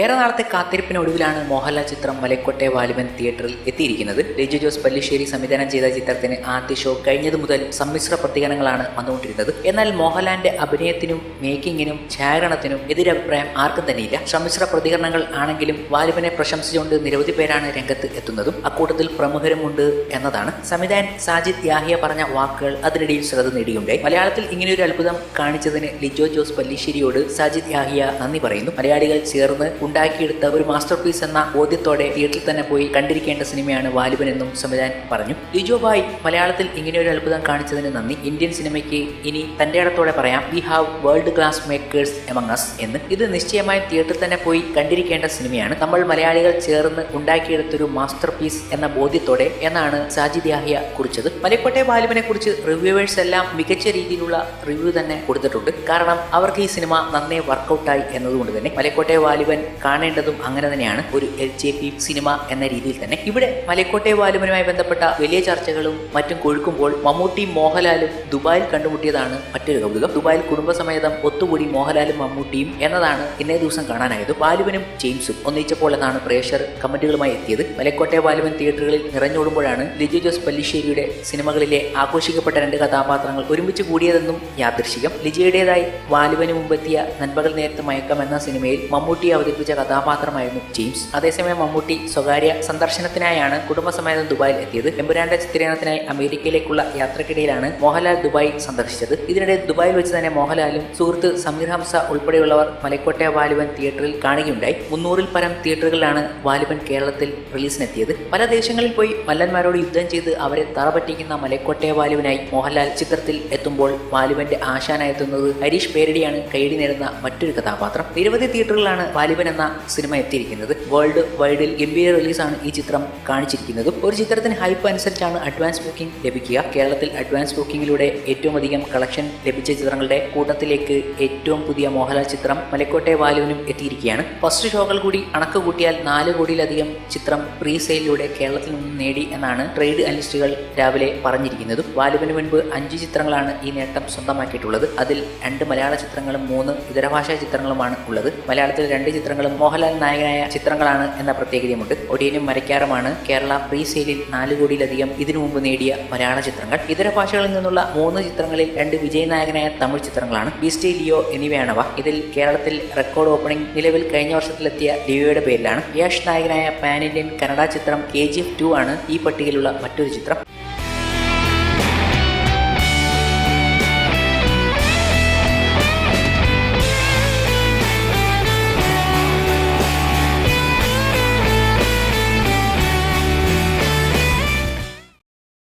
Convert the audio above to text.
ഏറെ നാളത്തെ കാത്തിരിപ്പിനൊടുവിലാണ് മോഹൻലാൽ ചിത്രം മലക്കോട്ടെ വാലിബൻ തിയേറ്ററിൽ എത്തിയിരിക്കുന്നത്. ലിജു ജോസ് പല്ലിശ്ശേരി സംവിധാനം ചെയ്ത ചിത്രത്തിന് ആദ്യ ഷോ കഴിഞ്ഞതു മുതൽ സമ്മിശ്ര പ്രതികരണങ്ങളാണ് വന്നുകൊണ്ടിരുന്നത്. എന്നാൽ മോഹൻലാലിന്റെ അഭിനയത്തിനും മേക്കിങ്ങിനും ഛായാഗ്രഹണത്തിനും എതിരഭിപ്രായം ആർക്കും തന്നെയില്ല. സമ്മിശ്ര പ്രതികരണങ്ങൾ ആണെങ്കിലും വാലിബനെ പ്രശംസിച്ചുകൊണ്ട് നിരവധി പേരാണ് രംഗത്ത് എത്തുന്നതും അക്കൂട്ടത്തിൽ പ്രമുഖരുമുണ്ട് എന്നതാണ്. സംവിധായകൻ സാജിദ് യാഹിയ പറഞ്ഞ വാക്കുകൾ അതിനിടയിൽ ശ്രദ്ധ നേടിയുണ്ടായി. മലയാളത്തിൽ ഇങ്ങനെയൊരു അത്ഭുതം കാണിച്ചതിന് ലിജോ ജോസ് പല്ലിശ്ശേരിയോട് സാജിദ് യാഹിയ നന്ദി പറയുന്നു. മലയാളികൾ ചേർന്ന് ഉണ്ടാക്കിയെടുത്ത ഒരു മാസ്റ്റർ പീസ് എന്ന ബോധ്യത്തോടെ തിയേറ്ററിൽ തന്നെ പോയി കണ്ടിരിക്കേണ്ട സിനിമയാണ് വാലിബൻ എന്നും സംവിധാൻ പറഞ്ഞു. ലിജോ ബായ് മലയാളത്തിൽ ഒരു അത്ഭുതം കാണിച്ചതിന് നന്ദി. ഇന്ത്യൻ സിനിമയ്ക്ക് ഇനി തന്റെ ഇടത്തോടെ പറയാം we have world class makers among us എന്ന്. ഇത് നിശ്ചയമായും തിയേറ്ററിൽ തന്നെ പോയി കണ്ടിരിക്കേണ്ട സിനിമയാണ്. നമ്മൾ മലയാളികൾ ചേർന്ന് ഉണ്ടാക്കിയെടുത്തൊരു മാസ്റ്റർ പീസ് എന്ന ബോധ്യത്തോടെ എന്നാണ് സാജിദ് യാഹിയ കുറിച്ചത്. മലക്കോട്ടെ വാലിബനെ കുറിച്ച് റിവ്യൂവേഴ്സ് എല്ലാം മികച്ച രീതിയിലുള്ള റിവ്യൂ തന്നെ കൊടുത്തിട്ടുണ്ട്. കാരണം അവർക്ക് ഈ സിനിമ നന്നേ വർക്കൗട്ടായി എന്നതുകൊണ്ട് തന്നെ മലക്കോട്ടെ വാലിബൻ കാണേണ്ടതും അങ്ങനെ തന്നെയാണ് ഒരു എൽ ജെ പി സിനിമ എന്ന രീതിയിൽ തന്നെ. ഇവിടെ മലക്കോട്ടെ വാലിബനുമായി ബന്ധപ്പെട്ട വലിയ ചർച്ചകളും മറ്റും കൊഴുക്കുമ്പോൾ മമ്മൂട്ടി മോഹൻലാലും ദുബായിൽ കണ്ടുമുട്ടിയതാണ് മറ്റൊരു കൗതുകം. ദുബായിൽ കുടുംബസമേതം ഒത്തുകൂടി മോഹൻലാലും മമ്മൂട്ടിയും എന്നതാണ് ഇന്നേ ദിവസം കാണാനായത്. വാലുവിനും ജെയിംസും ഒന്നിച്ചപ്പോൾ എന്നാണ് പ്രേക്ഷകർ കമന്റുകളുമായി എത്തിയത്. മലക്കോട്ടെ വാലുവൻ തിയേറ്ററുകളിൽ നിറഞ്ഞോടുമ്പോഴാണ് ലിജു ജോസ് പല്ലിശ്ശേരിയുടെ സിനിമകളിലെ ആഘോഷിക്കപ്പെട്ട രണ്ട് കഥാപാത്രങ്ങൾ ഒരുമിച്ച് കൂടിയതെന്നും യാദൃശികം. ലിജയുടേതായി വാലുവിന് മുമ്പെത്തിയ നൻപകൽ നേരത്തെ മയക്കം എന്ന സിനിമയിൽ മമ്മൂട്ടി അവതരിപ്പിച്ച കഥാപാത്രമായിരുന്നു ജെയിംസ്. അതേസമയം മമ്മൂട്ടി സ്വകാര്യ സന്ദർശനത്തിനായാണ് കുടുംബസമേതം ദുബായിൽ എത്തിയത്. എമ്പുരാന്റെ ചിത്രീകരണത്തിനായി അമേരിക്കയിലേക്കുള്ള യാത്രക്കിടയിലാണ് മോഹൻലാൽ ദുബായ് സന്ദർശിച്ചത്. ഇതിനിടെ ദുബായിൽ വെച്ച് തന്നെ മോഹൻലാലും സുഹൃത്ത് സമീർ ഹംസ ഉൾപ്പെടെയുള്ളവർ മലക്കോട്ടെ വാലുവൻ തിയേറ്ററിൽ കാണുകയുണ്ടായി. മുന്നൂറിൽ പരം തിയേറ്ററുകളിലാണ് വാലുവൻ കേരളത്തിൽ റിലീസിനെത്തിയത്. പല ദേശങ്ങളിൽ പോയി മല്ലന്മാരോട് യുദ്ധം ചെയ്ത് അവരെ തറപറ്റിക്കുന്ന മലക്കോട്ടെ വാലുവിനായി മോഹൻലാൽ ചിത്രത്തിൽ എത്തുമ്പോൾ വാലുവന്റെ ആശാനായെത്തുന്നത് ഹരീഷ് പേരടിയാണ് കൈയടി നേടുന്ന മറ്റൊരു കഥാപാത്രം. നിരവധി തിയേറ്ററുകളാണ് തിയേറ്ററുകളിലാണ് എന്ന സിനിമ എത്തിയിരിക്കുന്നത്. വേൾഡ് വൈഡിൽ ഗംഭീര റിലീസാണ് ഈ ചിത്രം കാണിച്ചിരിക്കുന്നത്. ഒരു ചിത്രത്തിന് ഹൈപ്പ് അനുസരിച്ചാണ് അഡ്വാൻസ് ബുക്കിംഗ് ലഭിക്കുക. കേരളത്തിൽ അഡ്വാൻസ് ബുക്കിംഗിലൂടെ ഏറ്റവും അധികം കളക്ഷൻ ലഭിച്ച ചിത്രങ്ങളുടെ കൂട്ടത്തിലേക്ക് ഏറ്റവും പുതിയ മോഹൻലാൽ ചിത്രം മലക്കോട്ടെ വാലുവിനും എത്തിയിരിക്കുകയാണ്. ഫസ്റ്റ് ഷോകൾ കൂടി അണക്ക് കൂട്ടിയാൽ നാല് കോടിയിലധികം ചിത്രം പ്രീ സെയിലിലൂടെ കേരളത്തിൽ നിന്നും നേടി എന്നാണ് ട്രേഡ് അനലിസ്റ്റുകൾ രാവിലെ പറഞ്ഞിരിക്കുന്നത്. വാലുവിന് മുൻപ് അഞ്ച് ചിത്രങ്ങളാണ് ഈ നേട്ടം സ്വന്തമാക്കിയിട്ടുള്ളത്. അതിൽ രണ്ട് മലയാള ചിത്രങ്ങളും മൂന്ന് ഇതരഭാഷാ ചിത്രങ്ങളുമാണ് ഉള്ളത്. മലയാളത്തിൽ രണ്ട് ചിത്രങ്ങളും മോഹൻലാൽ നായകനായ ചിത്രങ്ങളാണ് എന്ന പ്രത്യേകതയുമുണ്ട്. ഒടിയനും മരക്കാറുമാണ് കേരള പ്രീ സെയിലിൽ നാല് കോടിയിലധികം ഇതിനു മുമ്പ് നേടിയ മലയാള ചിത്രങ്ങൾ. ഇതര ഭാഷകളിൽ നിന്നുള്ള മൂന്ന് ചിത്രങ്ങളിൽ രണ്ട് വിജയനായകനായ തമിഴ് ചിത്രങ്ങളാണ്. ബീസ്റ്റേ ലിയോ എന്നിവയാണവ. ഇതിൽ കേരളത്തിൽ റെക്കോർഡ് ഓപ്പണിംഗ് നിലവിൽ കഴിഞ്ഞ വർഷത്തിലെത്തിയ ലിയോയുടെ പേരിലാണ്. യഷ് നായകനായ പാൻ ഇന്ത്യൻ കന്നഡ ചിത്രം കെ ജി എഫ് ടു ആണ് ഈ പട്ടികയിലുള്ള മറ്റൊരു ചിത്രം.